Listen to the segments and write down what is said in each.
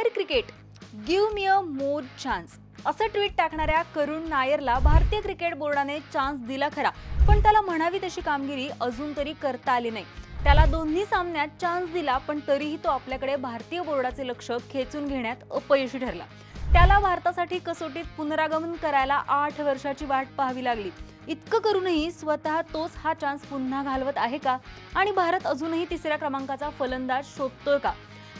Nair cricket give me a more chance असं tweet टाकणाऱ्या करुण नायरला भारतीय क्रिकेट बोर्डाने चान्स दिला खरा. पण त्याला म्हणावी तशी कामगिरी अजून तरी करता आली नाही. त्याला दोन्ही सामन्यात चान्स दिला पण तरीही तो आपल्याकडे भारतीय बोर्डाचे लक्ष खेचून घेण्यात अपयशी ठरला. त्याला भारतासाठी कसोटीत पुनरागमन करायला आठ वर्षाची वाट पाहावी लागली. इतकं करूनही स्वतः तोच हा चान्स पुन्हा घालवत आहे का? आणि भारत अजूनही तिसऱ्या क्रमांकाचा फलंदाज शोधतोय का?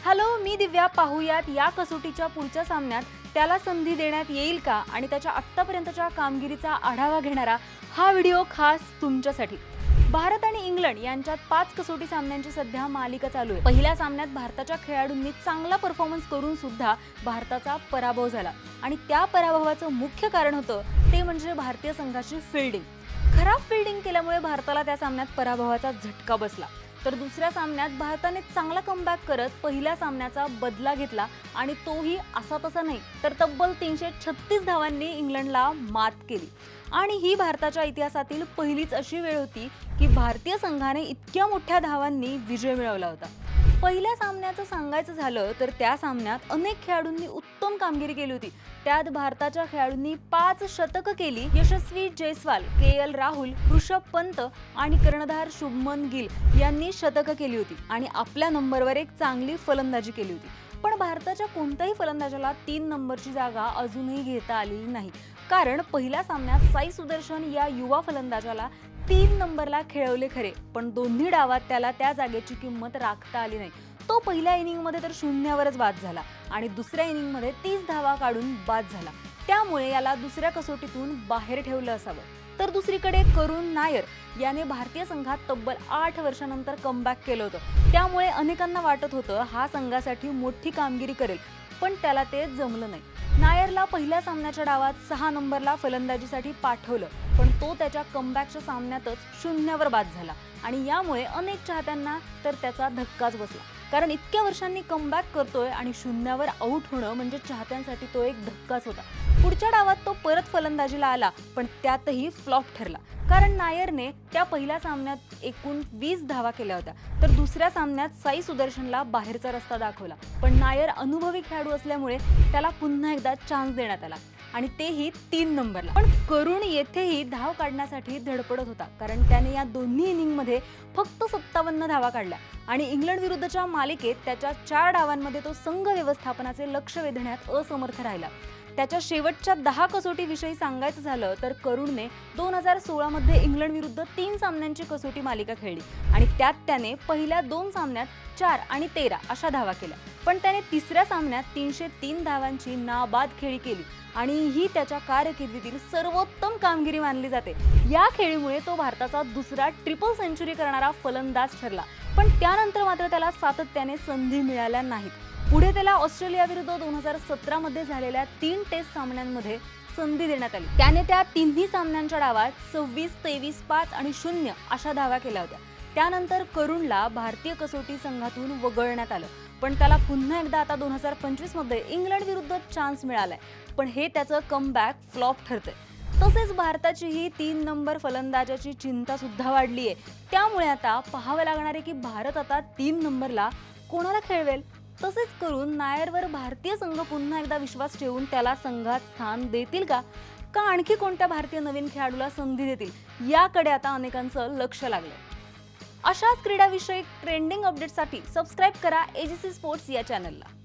हॅलो मी दिव्या पाहूयात. या कसोटीच्या पुढच्या सामन्यात त्याला संधी देण्यात येईल का? आणि त्याच्या आत्तापर्यंतच्या कामगिरीचा आढावा घेणारा हा व्हिडिओ खास तुमच्यासाठी. भारत आणि इंग्लंड यांच्यात पाच कसोटी सामन्यांची सध्या मालिका चालू आहे. पहिल्या सामन्यात भारताच्या खेळाडूंनी चांगला परफॉर्मन्स करून सुद्धा भारताचा पराभव झाला. आणि त्या पराभवाचं मुख्य कारण होतं ते म्हणजे भारतीय संघाची फिल्डिंग खराब फिल्डिंग केल्यामुळे भारताला त्या सामन्यात पराभवाचा झटका बसला. तर दुसऱ्या सामन्यात भारताने चांगला कमबॅक करत पहिल्या सामन्याचा बदला घेतला आणि तोही असा तसा नाही तर तब्बल तीनशे छत्तीस धावांनी इंग्लंडला मात केली. आणि ही भारताच्या इतिहासातील पहिलीच अशी वेळ होती की भारतीय संघाने इतक्या मोठ्या धावांनी विजय मिळवला होता. पहिल्या सामन्याचं सांगायचं झालं तर त्या सामन्यात अनेक खेळाडूंनी उत्तम कामगिरी केली होती. त्यात भारताच्या खेळाडूंनी पाच शतकं केली. यशस्वी जयस्वाल के एल राहुल ऋषभ पंत आणि कर्णधार शुभमन गिल यांनी शतकं केली होती आणि आपल्या नंबरवर एक चांगली फलंदाजी केली होती. पण भारताच्या कोणत्याही फलंदाजाला तीन नंबरची जागा अजूनही घेता आलेली नाही. कारण पहिल्या सामन्यात साई सुदर्शन या युवा फलंदाजाला तीन नंबरला खेळवले खरे पण दोन्ही डावात त्याला त्या जागेची किंमत राखता आली नाही. तो पहिल्या इनिंगमध्ये तर शून्यावरच बाद झाला आणि दुसऱ्या इनिंगमध्ये तीस धावा काढून बाद झाला. त्यामुळे याला दुसऱ्या कसोटीतून बाहेर ठेवलं असावं. तर दुसरीकडे करुण नायर याने भारतीय संघात तब्बल आठ वर्षानंतर कमबॅक केलं होतं. त्यामुळे अनेकांना वाटत होतं हा संघासाठी मोठी कामगिरी करेल. पण त्याला ते जमलं नाही. नायरला पहिल्या सामन्याच्या डावात सहा नंबरला फलंदाजीसाठी पाठवलं पण तो त्याच्या कमबॅकच्या सामन्यातच शून्यावर बाद झाला आणि यामुळे अनेक चाहत्यांना तर त्याचा धक्काच बसला. कारण इतक्या वर्षांनी कमबॅक करतोय आणि शून्यावर आऊट होणं म्हणजे चाहत्यांसाठी तो एक धक्काच होता. पुढच्या डावात तो परत फलंदाजीला आला पण त्यातही फ्लॉप ठरला. कारण नायरने त्या पहिल्या सामन्यात एकूण वीस धावा केल्या होत्या तर दुसऱ्या सामन्यात साई सुदर्शनला बाहेरचा रस्ता दाखवला. पण नायर अनुभवी खेळाडू असल्यामुळे त्याला पुन्हा एकदा चान्स देण्यात आला आणि तेही तीन नंबरला. पण करुण येथेही धाव काढण्यासाठी धडपडत होता कारण त्याने या दोन्ही इनिंगमध्ये फक्त सत्तावन्न धावा काढल्या आणि इंग्लंड विरुद्धच्या मालिकेत त्याच्या चार डावांमध्ये तो संघ व्यवस्थापनाचे लक्ष वेधण्यात असमर्थ राहिला. त्याच्या शेवटच्या दहा कसोटीविषयी सांगायचं झालं तर करुणने दोन हजार सोळामध्ये इंग्लंडविरुद्ध तीन सामन्यांची कसोटी मालिका खेळली. आणि त्यात त्याने पहिल्या दोन सामन्यात चार आणि तेरा अशा धावा केल्या. पण त्याने तिसऱ्या सामन्यात तीनशे तीन धावांची नाबाद खेळी केली आणि ही त्याच्या कारकिर्दीतील सर्वोत्तम कामगिरी मानली जाते. या खेळीमुळे तो भारताचा दुसरा ट्रिपल सेंचुरी करणारा फलंदाज ठरला. पण त्यानंतर मात्र त्याला सातत्याने संधी मिळाल्या नाहीत. पुढे त्याला ऑस्ट्रेलिया विरुद्ध दोन हजार सतरा मध्ये झालेल्या तीन टेस्ट सामन्यांमध्ये संधी देण्यात आली. त्याने त्या तिन्ही सामन्यांच्या डावात सव्वीस तेवीस पाच आणि शून्य अशा धावा केल्या होत्या. त्यानंतर करुणला भारतीय कसोटी संघातून वगळण्यात आलं. पण त्याला पुन्हा एकदा आता दोन हजार पंचवीसमध्ये इंग्लंड विरुद्ध चान्स मिळालाय. पण हे त्याचं कमबॅक फ्लॉप ठरतंय. तसेच भारताचीही तीन नंबर फलंदाजाची चिंता सुद्धा वाढली आहे त्यामुळे आता पाहावं लागणार आहे की भारत आता तीन नंबरला कोणाला खेळवेल? तसेच करून नायरवर भारतीय संघ पुन्हा एकदा विश्वास ठेवून त्याला संघात स्थान देतील का? का आणखी कोणत्या भारतीय नवीन खेळाडूला संधी देतील? याकडे आता अनेकांचं लक्ष लागलं अशाच क्रीडाविषयक ट्रेंडिंग अपडेटसाठी सबस्क्राईब करा एजीसी स्पोर्ट्स या चॅनलला